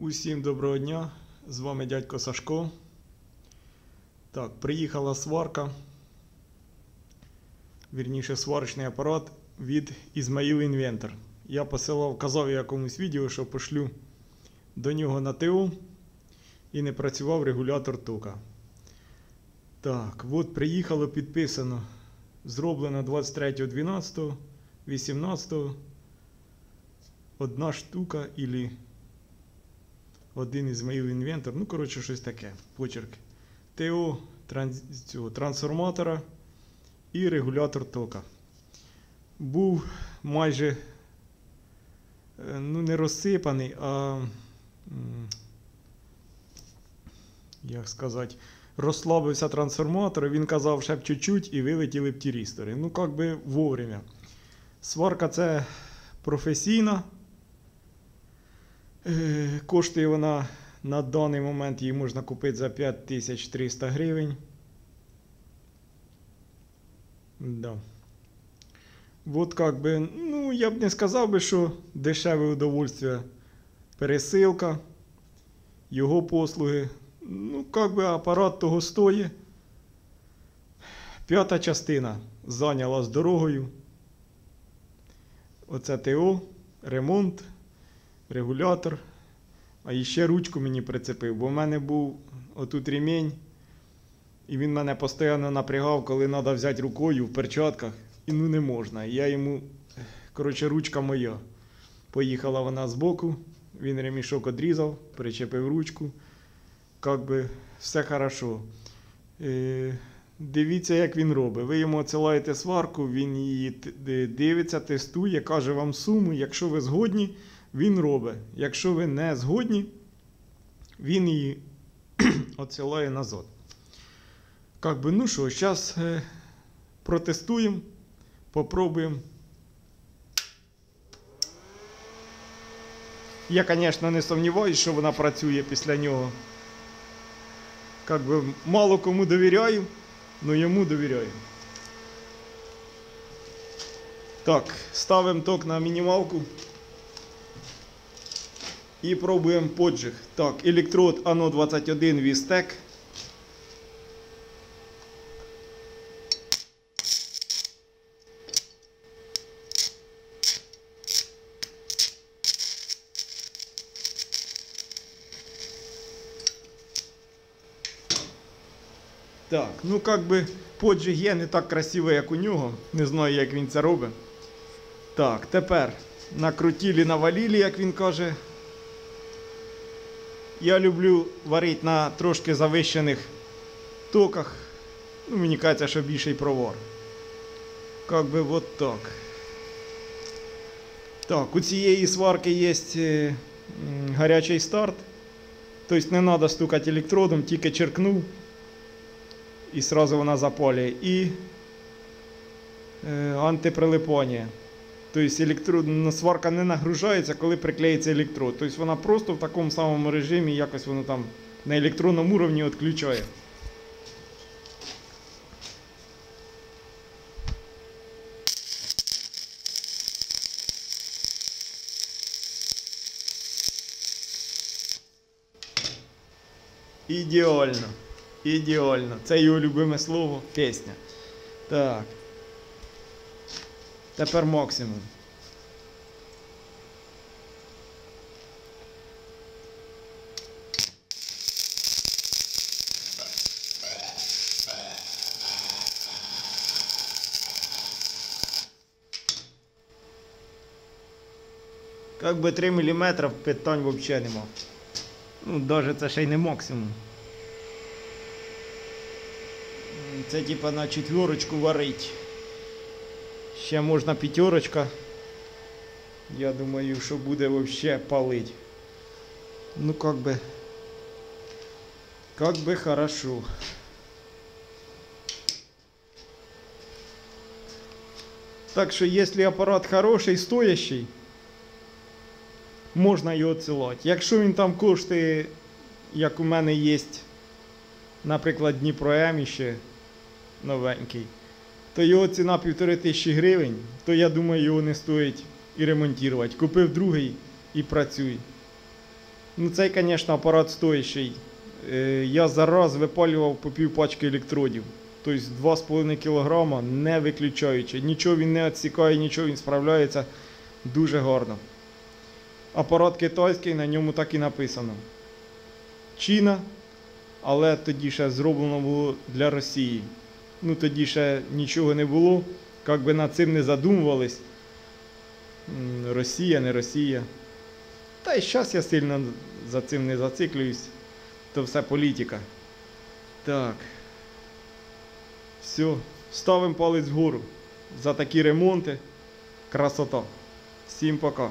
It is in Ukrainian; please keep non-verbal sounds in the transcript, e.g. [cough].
Усім доброго дня! З вами дядько Сашко. Так, приїхала сварка. Вірніше, сварочний апарат від Ізмаїл Інвентор. Я посилав, казав якомусь відео, що пошлю до нього на ТО і не працював регулятор тока. Так, от приїхало підписано. Зроблено 23.12, 18. Одна штука ілі один із моїх інвентор. Ну, коротше, щось таке. Почерк. ТО цього, трансформатора і регулятор тока. Був майже е, ну, не розсипаний, а як сказати, розслабився трансформатор. Він казав, ще б чуть-чуть і вилетіли б ті рістори. Ну, як би вовремя. Сварка це професійна. Е, Коштує вона на даний момент її можна купити за 5300 гривень. Да. Вот как би, ну, я б не сказав би, що дешеве удовольствие пересилка, його послуги. Ну, как би апарат того стоїть. П'ята частина зайняла з дорогою. Оце ТО, ремонт регулятор. А іще ручку мені прицепив, бо в мене був отут ремінь, і він мене постійно напрягав, коли треба взяти рукою в перчатках, і ну не можна. Я йому, коротше, ручка моя. Поїхала вона збоку, він ремішок одрізав, причепив ручку. Как би все хорошо. Е, дивіться, як він робить. Ви йому отсилаєте сварку, він її дивиться, тестує, каже вам суму. Якщо ви згодні, він робить. Якщо ви не згодні, він її [clears throat] відсилає назад. Как би, ну що, зараз е, протестуємо, попробуємо. Я, звісно, не сумніваюся, що вона працює після нього. Как би, мало кому довіряю, але йому довіряю. Так, ставимо ток на мінімалку. І пробуємо поджиг. Так, електрод ано 21 Вістек. Так, ну как би поджиг є не так красивий, як у нього. Не знаю, як він це робить. Так, тепер накрутили, навалили, як він каже. Я люблю варити на трошки завищених токах. Ну, мені кажеться, що більший провар. Как би вот так. Так, у цієї сварки є е, гарячий старт. Тобто не треба стукати електродом, тільки черкнув і сразу вона запалює. І е, антиприлипання. Тобто електрод, ну, сварка не нагружається, коли приклеїться електрод. Тобто вона просто в такому самому режимі якось воно там на електронному уровні відключає. Ідеально. Ідеально. Це його любиме слово, пісня. Так. Тепер максимум. Как би 3 мм питань взагалі нема. Ну, навіть це ще й не максимум. Це типа на четверочку варить. Ще можна п'ятерочка. Я думаю, що буде вообще палить. Ну как би. Как би хорошо. Так що, якщо апарат хороший, стоящий, можна його відсилати. Якщо він там коштує, як у мене є, наприклад, Дніпро М ще новенький, то його ціна півтори тисячі гривень, то я думаю, його не стоїть і ремонтувати. Купив другий і працюй. Ну, цей, звісно, апарат стоящий. Е, Я зараз випалював по пів пачки електродів. Тобто 2,5 кг не виключаючи. Нічого він не відсікає, нічого він справляється дуже гарно. Апарат китайський, на ньому так і написано. Чіна, але тоді ще зроблено було для Росії. Ну тоді ще нічого не було. Як би над цим не задумувались. Росія, не Росія. Та й зараз я сильно за цим не зациклююсь. То все політика. Так. Все. Ставимо палець вгору. За такі ремонти. Красота. Всім пока.